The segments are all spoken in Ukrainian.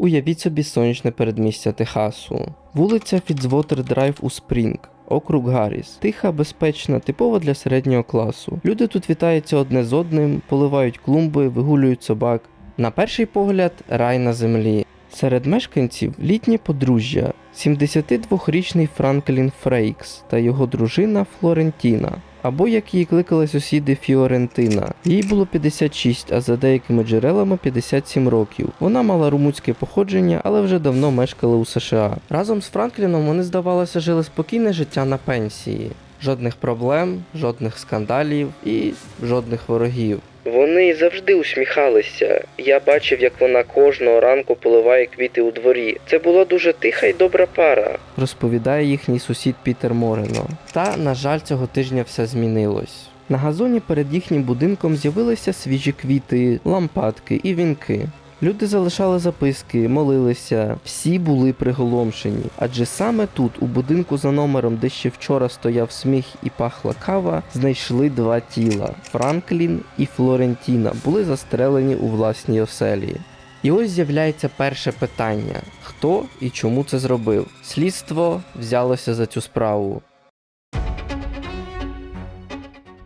Уявіть собі сонячне передмістя Техасу. Вулиця Фіцвотер Драйв у Спрінг. Округ Гарріс. Тиха, безпечна, типова для середнього класу. Люди тут вітаються одне з одним, поливають клумби, вигулюють собак. На перший погляд, рай на землі. Серед мешканців літнє подружжя, 72-річний Франклін Фрейкс та його дружина Флорентіна, або як її кликали сусіди Фіорентина. Їй було 56, а за деякими джерелами 57 років. Вона мала румунське походження, але вже давно мешкала у США. Разом з Франкліном вони, здавалося, жили спокійне життя на пенсії. Жодних проблем, жодних скандалів і жодних ворогів. Вони завжди усміхалися. Я бачив, як вона кожного ранку поливає квіти у дворі. Це була дуже тиха й добра пара, розповідає їхній сусід Пітер Морено. Та, на жаль, цього тижня все змінилось. На газоні перед їхнім будинком з'явилися свіжі квіти, лампадки і вінки. Люди залишали записки, молилися, всі були приголомшені. Адже саме тут, у будинку за номером, де ще вчора стояв сміх і пахла кава, знайшли два тіла: Франклін і Флорентіна були застрелені у власній оселі. І ось з'являється перше питання: хто і чому це зробив? Слідство взялося за цю справу.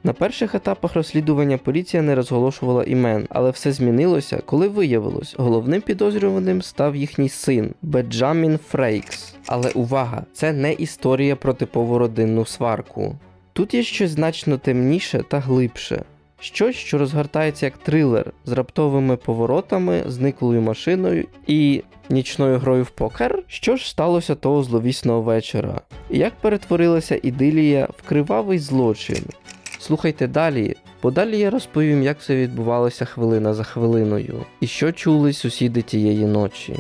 На перших етапах розслідування поліція не розголошувала імен, але все змінилося, коли виявилось, головним підозрюваним став їхній син Беджамін Фрейкс. Але увага, це не історія про типову родинну сварку. Тут є щось значно темніше та глибше. Щось, що розгортається як трилер з раптовими поворотами, зниклою машиною і нічною грою в покер. Що ж сталося того зловісного вечора? Як перетворилася ідилія в кривавий злочин? Слухайте далі, бо далі я розповім, як все відбувалося хвилина за хвилиною, і що чули сусіди тієї ночі.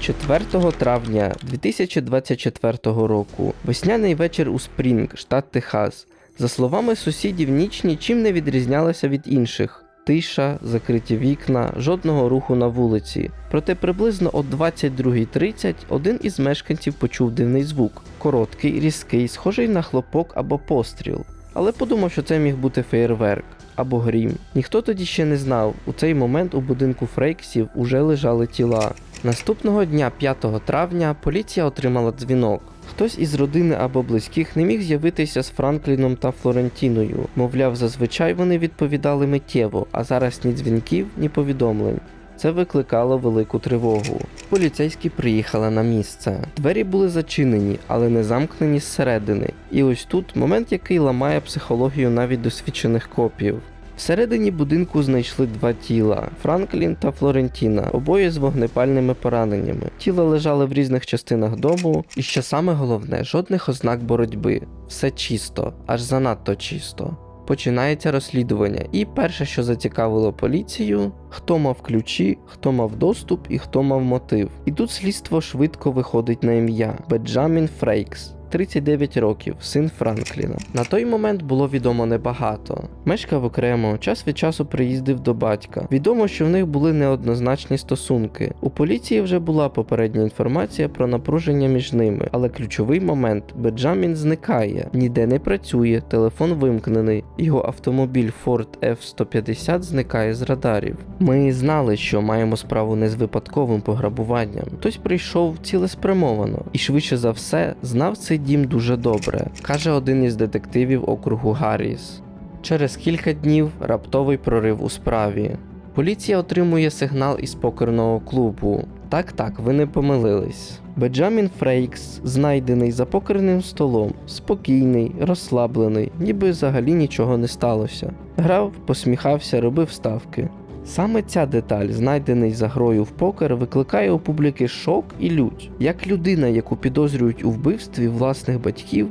4 травня 2024 року весняний вечір у Спрінг, штат Техас. За словами сусідів, ніч нічим не відрізнялася від інших. Тиша, закриті вікна, жодного руху на вулиці. Проте приблизно о 22.30 один із мешканців почув дивний звук короткий, різкий, схожий на хлопок або постріл. Але подумав, що це міг бути феєрверк або грім. Ніхто тоді ще не знав. У цей момент у будинку Фрейксів уже лежали тіла. Наступного дня, 5 травня, поліція отримала дзвінок. Хтось із родини або близьких не міг з'явитися з Франкліном та Флорентіною. Мовляв, зазвичай вони відповідали миттєво, а зараз ні дзвінків, ні повідомлень. Це викликало велику тривогу. Поліцейські приїхали на місце. Двері були зачинені, але не замкнені зсередини. І ось тут момент, який ламає психологію навіть досвідчених копів. Всередині будинку знайшли два тіла Франклін та Флорентіна, обоє з вогнепальними пораненнями. Тіла лежали в різних частинах дому, і що саме головне, жодних ознак боротьби. Все чисто, аж занадто чисто. Починається розслідування, і перше, що зацікавило поліцію, хто мав ключі, хто мав доступ і хто мав мотив. І тут слідство швидко виходить на ім'я Беджамін Фрейкс. 39 років, син Франкліна. На той момент було відомо небагато. Мешкав окремо, час від часу приїздив до батька. Відомо, що в них були неоднозначні стосунки. У поліції вже була попередня інформація про напруження між ними, але ключовий момент Беджамін зникає, ніде не працює, телефон вимкнений. Його автомобіль Ford F-150 зникає з радарів. Ми знали, що маємо справу не з випадковим пограбуванням. Хтось прийшов цілеспрямовано і швидше за все знав цей дім дуже добре, каже один із детективів округу Гарріс. Через кілька днів раптовий прорив у справі. Поліція отримує сигнал із покерного клубу. Так, так, ви не помилились. Беджамін Фрейкс, знайдений за покерним столом, спокійний, розслаблений, ніби взагалі нічого не сталося. Грав, посміхався, робив ставки. Саме ця деталь, знайдений за грою в покер, викликає у публіки шок і лють. Як людина, яку підозрюють у вбивстві власних батьків,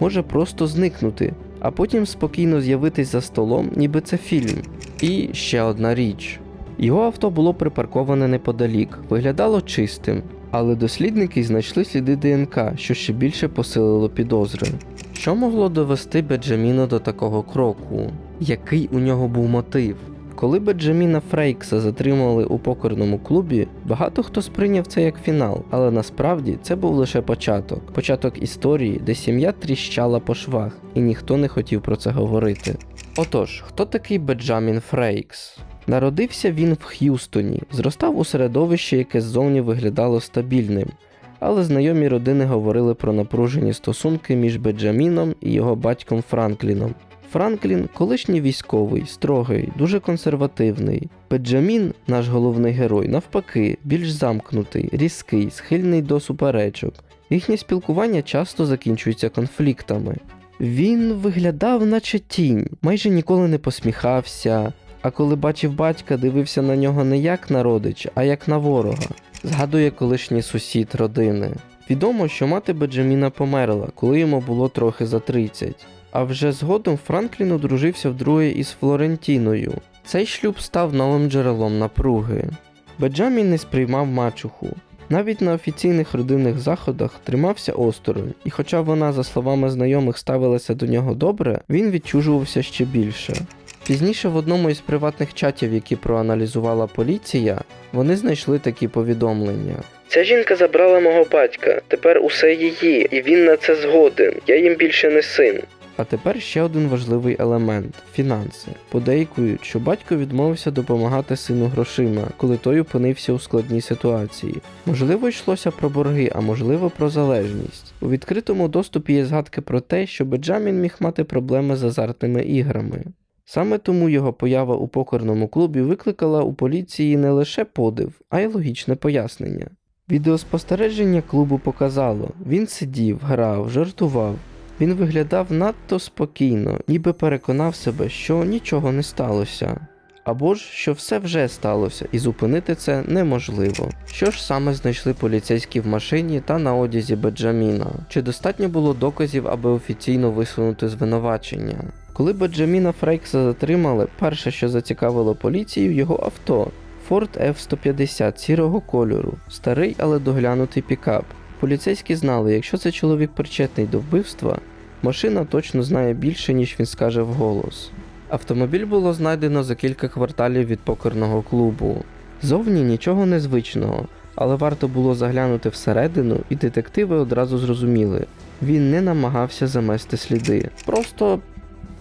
може просто зникнути, а потім спокійно з'явитись за столом, ніби це фільм. І ще одна річ. Його авто було припарковане неподалік, виглядало чистим, але дослідники знайшли сліди ДНК, що ще більше посилило підозри. Що могло довести Беджаміна до такого кроку? Який у нього був мотив? Коли Беджаміна Фрейкса затримали у покерному клубі, багато хто сприйняв це як фінал, але насправді це був лише початок. Початок історії, де сім'я тріщала по швах, і ніхто не хотів про це говорити. Отож, хто такий Беджамін Фрейкс? Народився він в Х'юстоні, зростав у середовищі, яке ззовні виглядало стабільним, але знайомі родини говорили про напружені стосунки між Беджаміном і його батьком Франкліном. Франклін колишній військовий, строгий, дуже консервативний. Беджамін, наш головний герой, навпаки, більш замкнутий, різкий, схильний до суперечок. Їхнє спілкування часто закінчується конфліктами. Він виглядав, наче тінь, майже ніколи не посміхався, а коли бачив батька, дивився на нього не як на родича, а як на ворога. Згадує колишній сусід родини. Відомо, що мати Беджаміна померла, коли йому було трохи за 30. А вже згодом Франклін одружився вдруге із Флорентіною. Цей шлюб став новим джерелом напруги. Беджамін не сприймав мачуху. Навіть на офіційних родинних заходах тримався осторонь, і хоча вона, за словами знайомих, ставилася до нього добре, він відчужувався ще більше. Пізніше в одному із приватних чатів, які проаналізувала поліція, вони знайшли такі повідомлення. Ця жінка забрала мого батька, тепер усе її, і він на це згоден. Я їм більше не син. А тепер ще один важливий елемент фінанси. Подейкують, що батько відмовився допомагати сину грошима, коли той опинився у складній ситуації. Можливо, йшлося про борги, а можливо про залежність. У відкритому доступі є згадки про те, що Беджамін міг мати проблеми з азартними іграми. Саме тому його поява у покерному клубі викликала у поліції не лише подив, а й логічне пояснення. Відеоспостереження клубу показало, він сидів, грав, жартував. Він виглядав надто спокійно, ніби переконав себе, що нічого не сталося. Або ж що все вже сталося, і зупинити це неможливо. Що ж саме знайшли поліцейські в машині та на одязі Беджаміна? Чи достатньо було доказів, аби офіційно висунути звинувачення? Коли Беджаміна Фрейкса затримали, перше, що зацікавило поліцію, його авто Ford F-150 сірого кольору, старий, але доглянутий пікап. Поліцейські знали, якщо це чоловік причетний до вбивства, машина точно знає більше, ніж він скаже вголос. Автомобіль було знайдено за кілька кварталів від покерного клубу. Зовні нічого незвичного, але варто було заглянути всередину, і детективи одразу зрозуміли, він не намагався замести сліди, просто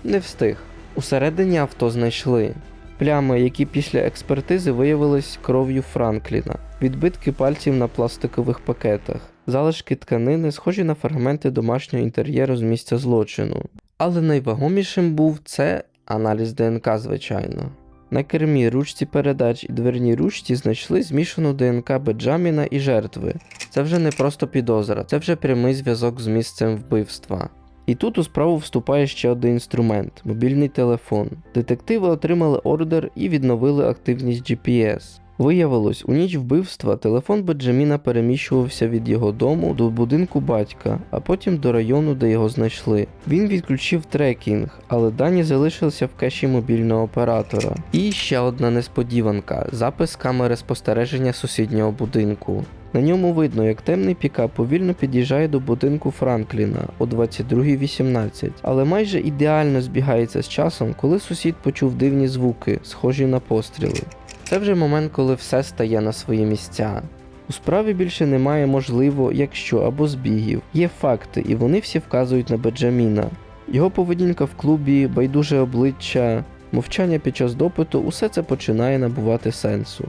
не встиг. Усередині авто знайшли плями, які після експертизи виявились кров'ю Франкліна, відбитки пальців на пластикових пакетах, залишки тканини, схожі на фрагменти домашнього інтер'єру з місця злочину. Але найвагомішим був це аналіз ДНК, звичайно. На кермі, ручці передач і дверній ручці знайшли змішану ДНК Беджаміна і жертви. Це вже не просто підозра, це вже прямий зв'язок з місцем вбивства. І тут у справу вступає ще один інструмент мобільний телефон. Детективи отримали ордер і відновили активність GPS. Виявилось, у ніч вбивства телефон Беджаміна переміщувався від його дому до будинку батька, а потім до району, де його знайшли. Він відключив трекінг, але дані залишилися в кеші мобільного оператора. І ще одна несподіванка запис камери спостереження сусіднього будинку. На ньому видно, як темний пікап повільно під'їжджає до будинку Франкліна о 22.18, але майже ідеально збігається з часом, коли сусід почув дивні звуки, схожі на постріли. Це вже момент, коли все стає на свої місця. У справі більше немає можливо, якщо або збігів. Є факти, і вони всі вказують на Беджаміна. Його поведінка в клубі, байдуже обличчя, мовчання під час допиту усе це починає набувати сенсу.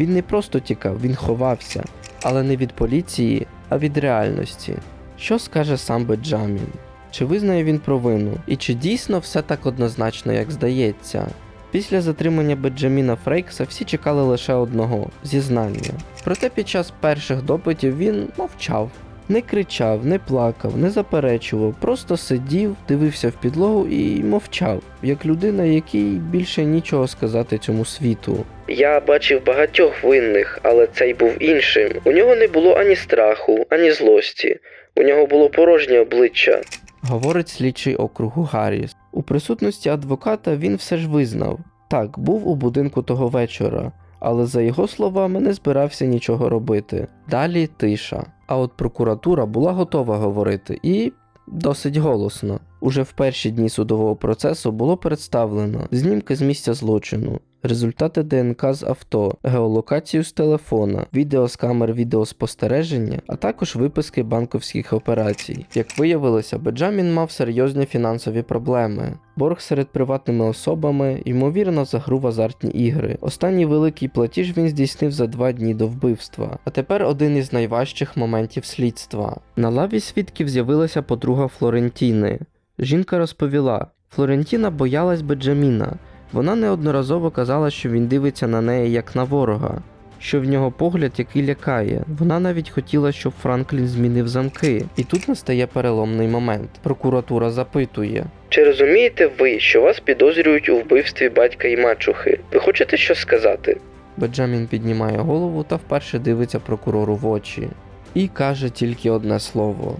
Він не просто тікав, він ховався, але не від поліції, а від реальності. Що скаже сам Беджамін? Чи визнає він провину? І чи дійсно все так однозначно, як здається? Після затримання Беджаміна Фрейкса всі чекали лише одного зізнання. Проте під час перших допитів він мовчав. Не кричав, не плакав, не заперечував, просто сидів, дивився в підлогу і мовчав, як людина, якій більше нічого сказати цьому світу. Я бачив багатьох винних, але цей був іншим. У нього не було ані страху, ані злості. У нього було порожнє обличчя. Говорить слідчий округу Гарріс. Присутності адвоката він все ж визнав так, був у будинку того вечора, але за його словами не збирався нічого робити. Далі тиша. А от прокуратура була готова говорити і досить голосно. Уже в перші дні судового процесу було представлено знімки з місця злочину, результати ДНК з авто, геолокацію з телефона, відео з камер відеоспостереження, а також виписки банковських операцій. Як виявилося, Беджамін мав серйозні фінансові проблеми. Борг серед приватними особами, ймовірно, за гру в азартні ігри. Останній великий платіж він здійснив за два дні до вбивства. А тепер один із найважчих моментів слідства. На лаві свідків з'явилася подруга Флорентіни. Жінка розповіла: Флорентіна боялась Беджаміна. Вона неодноразово казала, що він дивиться на неї як на ворога, що в нього погляд, який лякає. Вона навіть хотіла, щоб Франклін змінив замки. І тут настає переломний момент. Прокуратура запитує: Чи розумієте ви, що вас підозрюють у вбивстві батька і мачухи? Ви хочете щось сказати? Беджамін піднімає голову та вперше дивиться прокурору в очі і каже тільки одне слово: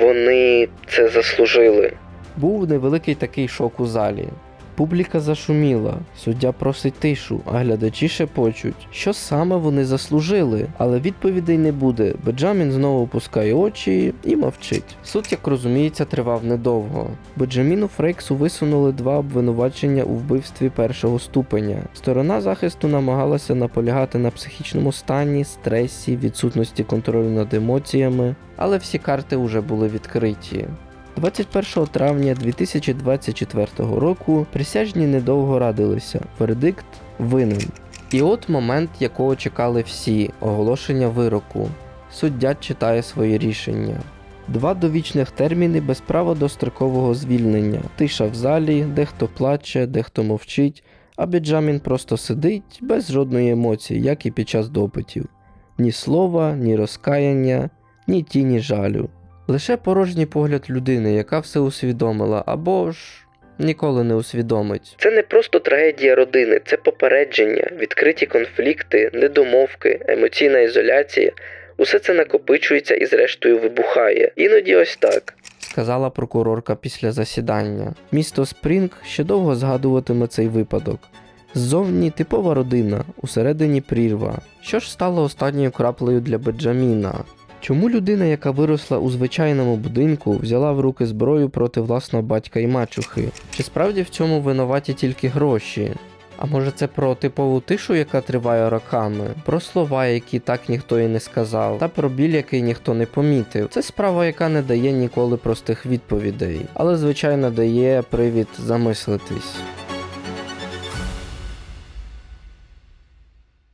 Вони це заслужили. Був невеликий такий шок у залі. Публіка зашуміла, суддя просить тишу, а глядачі шепочуть, що саме вони заслужили, але відповідей не буде. Беджамін знову опускає очі і мовчить. Суд, як розуміється, тривав недовго. Беджаміну Фрейксу висунули два обвинувачення у вбивстві першого ступеня. Сторона захисту намагалася наполягати на психічному стані, стресі, відсутності контролю над емоціями, але всі карти вже були відкриті. 21 травня 2024 року присяжні недовго радилися. Вердикт винен. І от момент, якого чекали всі оголошення вироку. Суддя читає своє рішення. Два довічних терміни без права до строкового звільнення. Тиша в залі, дехто плаче, дехто мовчить, а Беджамін просто сидить без жодної емоції, як і під час допитів. Ні слова, ні розкаяння, ні тіні жалю. Лише порожній погляд людини, яка все усвідомила, або ж ніколи не усвідомить. Це не просто трагедія родини, це попередження, відкриті конфлікти, недомовки, емоційна ізоляція. Усе це накопичується і зрештою вибухає. Іноді ось так. Сказала прокурорка після засідання. Місто Спрінг ще довго згадуватиме цей випадок. Ззовні типова родина, усередині прірва. Що ж стало останньою краплею для Беджаміна? Чому людина, яка виросла у звичайному будинку, взяла в руки зброю проти власного батька і мачухи? Чи справді в цьому винуваті тільки гроші? А може це про типову тишу, яка триває роками, про слова, які так ніхто і не сказав, та про біль, який ніхто не помітив. Це справа, яка не дає ніколи простих відповідей, але звичайно дає привід замислитись.